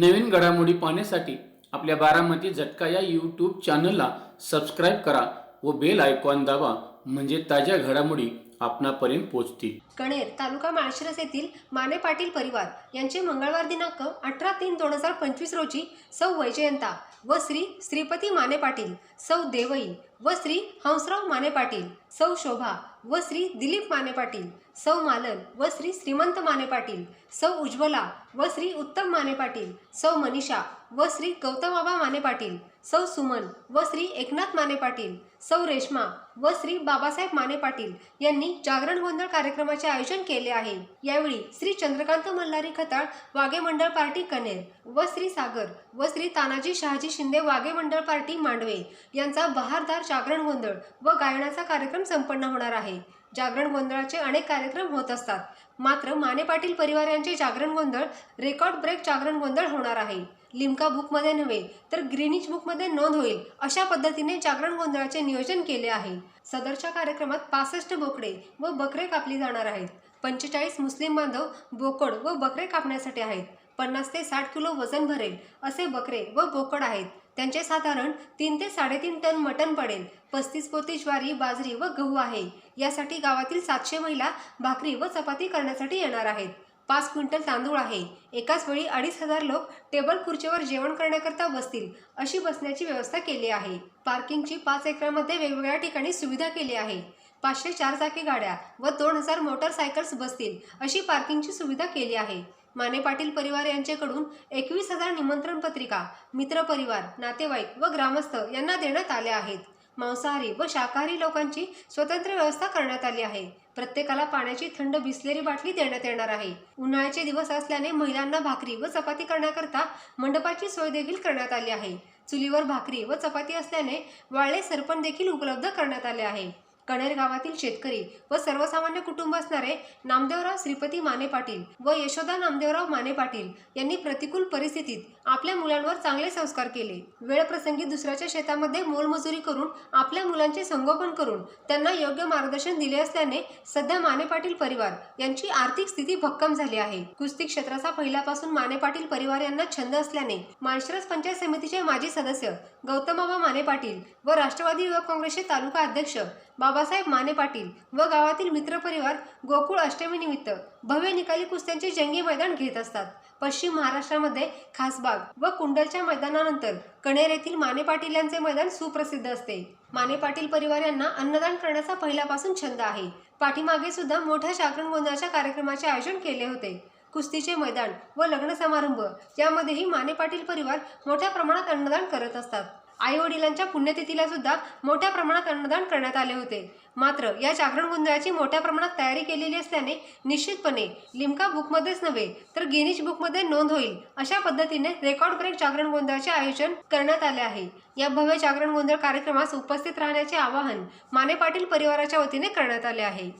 नवीन घडामोडी पाहण्यासाठी आपल्या बारामती झटका या यूट्यूब चॅनलला सबस्क्राईब करा व बेल आयकॉन दाबा म्हणजे ताज्या घडामोडी आपणापर्यंत पोहोचतील. कणेर तालुका माळशिरस येथील माने पाटील परिवार यांचे मंगळवार दिनांक अठरा तीन दोन हजार पंचवीस रोजी सौ वैजयंता व श्री श्रीपती माने पाटील सौ देवई व श्री हंसराव माने पाटील सौ शोभा व श्री दिलीप माने पाटील सौ मालन व श्री श्रीमंत माने पाटील सौ उज्ज्वला व श्री उत्तम माने पाटील सौ मनीषा व श्री गौतमाबा माने पाटील सौ सुमन व श्री एकनाथ माने पाटील सौ रेश्मा व श्री बाबासाहेब माने पाटील यांनी जागरण गोंधळ कार्यक्रमाचे आयोजन केले आहे. यावेळी श्री चंद्रकांत मल्हारी खताळ वागे मंडळ पार्टी कनेर व श्री सागर व श्री तानाजी शहाजी शिंदे वागे मंडळ पार्टी मांडवे यांचा बहारदार जागरण गोंधळ व गायनाचा कार्यक्रम संपन्न होणार आहे. जागरण गोंधळाचे अनेक कार्यक्रम होत असतात. मात्र माने पाटील परिवार यांचे जागरण गोंधळ रेकॉर्ड ब्रेक जागरण गोंधळ होणार आहे. लिमका बुकमध्ये नव्हे तर ग्रीनिच बुकमध्ये नोंद होईल अशा पद्धतीने जागरण गोंधळाचे नियोजन केले आहे. सदरच्या कार्यक्रमात पासष्ट बोकडे व बकरे कापली जाणार आहेत. पंचेचाळीस मुस्लिम बांधव बोकड व बकरे कापण्यासाठी आहेत. पन्नास ते साठ किलो वजन भरेल असे बकरे व बोकड आहेत. त्यांचे साधारण तीन ते साडेतीन टन मटण पडेल पस्तीस पोती ज्वारी बाजरी व गहू आहे. यासाठी गावातील सातशे महिला भाकरी व चपाती करण्यासाठी येणार आहेत. पाच क्विंटल तांदूळ आहे. एकाच वेळी अडीच हजार लोक टेबल खुर्चीवर जेवण करण्याकरता बसतील अशी बसण्याची व्यवस्था केली आहे. पार्किंगची पाच एकरामध्ये वेगवेगळ्या ठिकाणी सुविधा केली आहे. पाचशे चार चाकी गाड्या व दोन हजार मोटरसायकल्स बसतील अशी पार्किंगची सुविधा केली आहे. माने पाटील परिवार यांच्याकडून एकवीस हजार निमंत्रण पत्रिका मित्रपरिवार नातेवाईक व ग्रामस्थ यांना देण्यात आल्या आहेत. मांसाहारी व शाकाहारी लोकांची स्वतंत्र व्यवस्था करण्यात आली आहे. प्रत्येकाला पाण्याची थंड बिसलेरी बाटली देण्यात येणार आहे. उन्हाळ्याचे दिवस असल्याने महिलांना भाकरी व चपाती करण्याकरता मंडपाची सोय देखील करण्यात आली आहे. चुलीवर भाकरी व चपाती असल्याने वाळले सरपण देखील उपलब्ध करण्यात आले आहे. कणेर गावातील शेतकरी व सर्वसामान्य कुटुंब असणारे नामदेवराव श्रीपती माने पाटील व यशोदा नामदेवराव माने पाटील यांनी प्रतिकूल परिस्थितीत आपल्या मुलांवर चांगले संस्कार केले. वेळप्रसंगी दुसऱ्याच्या शेतामध्ये मोलमजुरी करून आपल्या मुलांचे संगोपन करून त्यांना योग्य मार्गदर्शन दिले असल्याने सध्या माने पाटील परिवार यांची आर्थिक स्थिती भक्कम झाली आहे. कुस्ती क्षेत्राचा पहिल्यापासून माने पाटील परिवार यांना छंद असल्याने माळशिरस पंचायत समितीचे माजी सदस्य गौतमबाबा माने पाटील व राष्ट्रवादी युवक काँग्रेसचे तालुका अध्यक्ष बाबासाहेब माने पाटील व गावातील मित्रपरिवार गोकुळ अष्टमीनिमित्त भव्य निकाली कुस्त्यांचे जंगी मैदान घेत असतात. पश्चिम महाराष्ट्रामध्ये खासबाग व कुंडलच्या मैदानानंतर कणेर येथील माने पाटील यांचे मैदान सुप्रसिद्ध असते. माने पाटील परिवार यांना अन्नदान करण्याचा पहिल्यापासून छंद आहे. पाठीमागे सुद्धा मोठ्या जागरण गोंधळाच्या कार्यक्रमाचे आयोजन केले होते. कुस्तीचे मैदान व लग्न समारंभ यामध्येही माने पाटील परिवार मोठ्या प्रमाणात अन्नदान करत असतात. आई वडिलांच्या पुण्यतिथीला सुद्धा मोठ्या प्रमाणात अन्नदान करण्यात आले होते. मात्र या जागरण गोंधळाची मोठ्या प्रमाणात तयारी केलेली असल्याने निश्चितपणे लिमका बुकमध्येच नव्हे तर गिनीज बुकमध्ये नोंद होईल अशा पद्धतीने रेकॉर्ड ब्रेक जागरण गोंधळाचे आयोजन करण्यात आले आहे. या भव्य जागरण गोंधळ कार्यक्रमास उपस्थित राहण्याचे आवाहन माने पाटील परिवाराच्या वतीने करण्यात आले आहे.